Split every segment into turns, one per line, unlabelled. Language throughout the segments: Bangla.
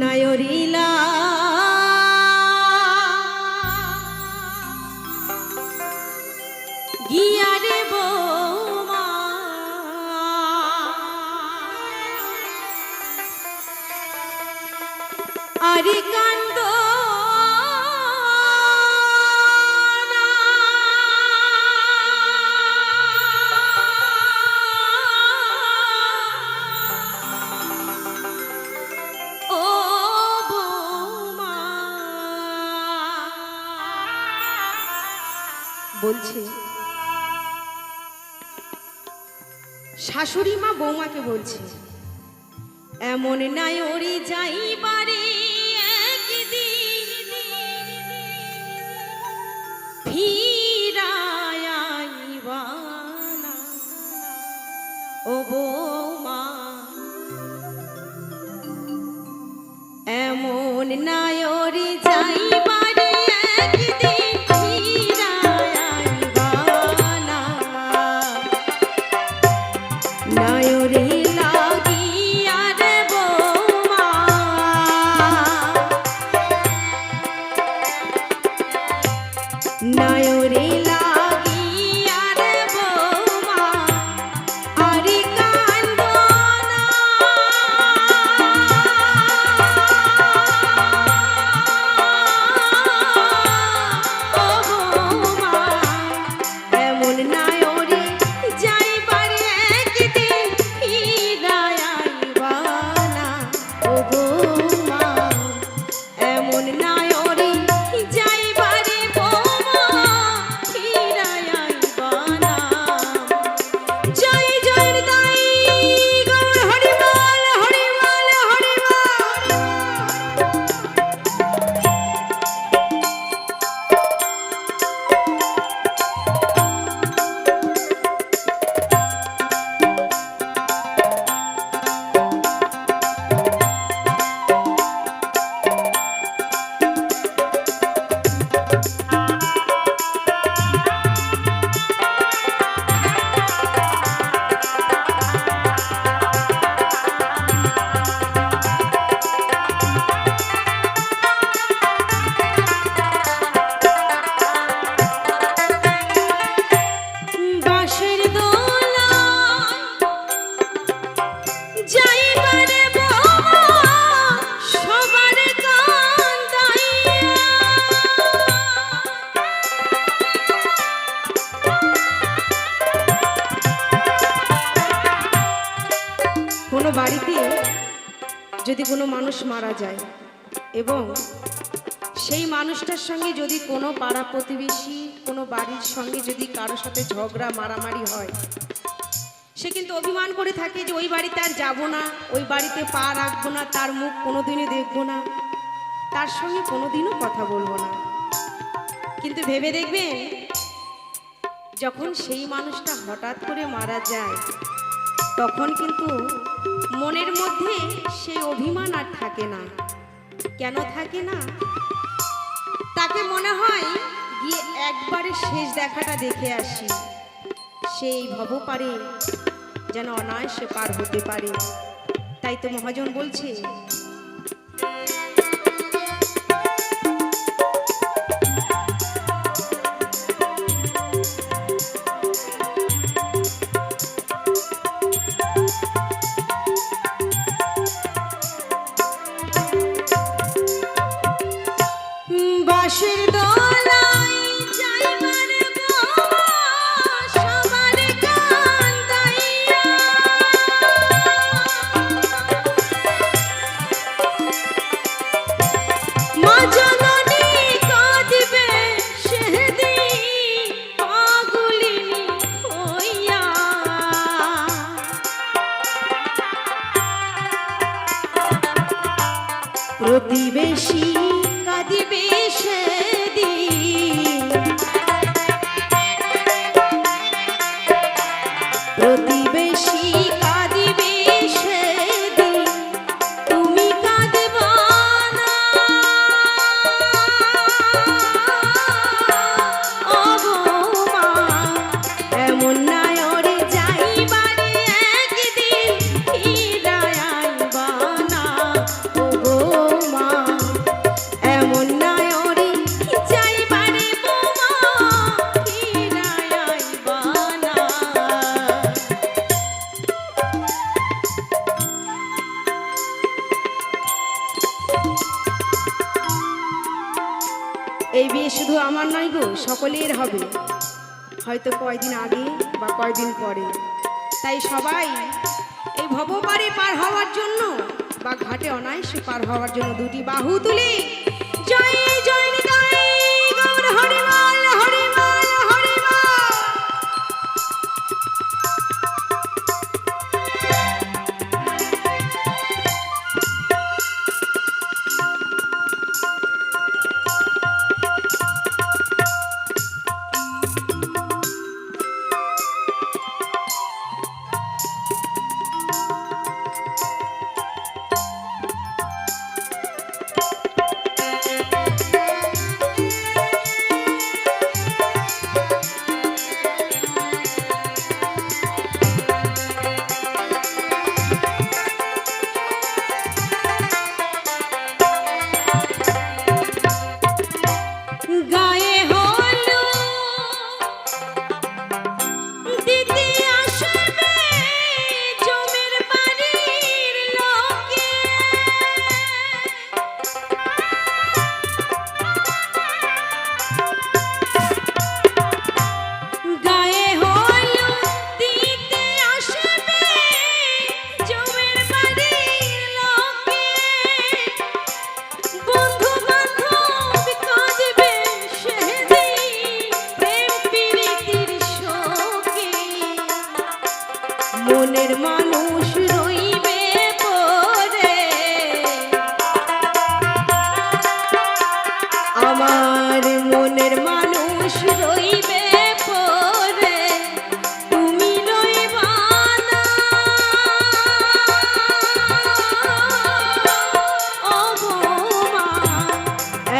নায়রিলা বলছে শাশুড়ি মা বৌমাকে বলছে, এমন নায়রি যাইবারে একদিন ফিরায় আইবা না। ও বৌমা, এমন নায়রি যাইবারে নায়রে বাড়িতে যদি কোনো মানুষ মারা যায় এবং সেই মানুষটার সঙ্গে যদি কোনো পাড়া প্রতিবেশী কোনো বাড়ির সঙ্গে যদি কারোর সাথে ঝগড়া, মারামারি হয়, সে কিন্তু অভিমান করে থাকে যে ওই বাড়িতে আর যাব না, ওই বাড়িতে পা রাখব না, তার মুখ কোনোদিনই দেখব না, তার সঙ্গে কোনোদিনও কথা বলব না। কিন্তু ভেবে দেখবেন, যখন সেই মানুষটা হঠাৎ করে মারা যায়, তখন কিন্তু মনের মধ্যে সেই অভিমান আর থাকে না। কেন থাকে না? তাকে মনে হয় গিয়ে একবারে শেষ দেখাটা দেখে আসি। সেই ভব পারে যেন অনায়াসে পার হতে পারে। তাই তো মহাজন বলছে প্রতিবেশী এই বিয়ে শুধু আমার নয় গো, সকলের হবে। হয়তো কয়দিন আগে বা কয়দিন পরে। তাই সবাই এই ভবপারে পার হওয়ার জন্য বা ঘাটে অনায়াসে পার হওয়ার জন্য দুটি বাহু তুলি। জয়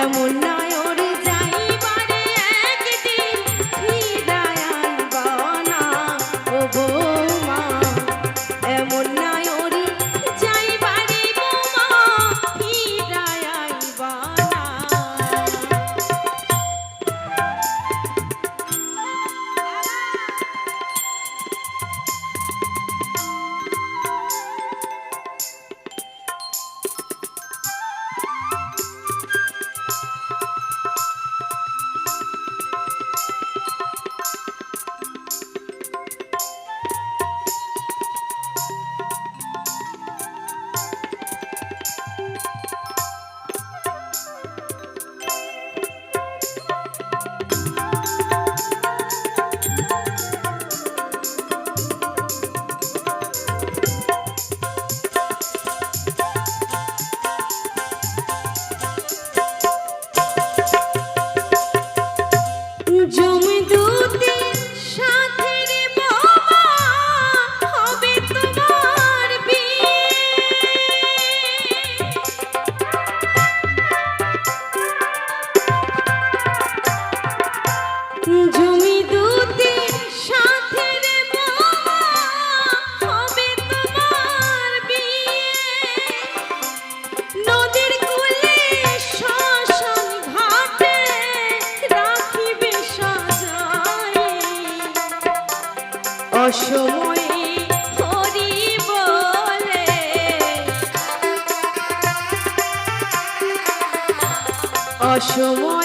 mundo. show more.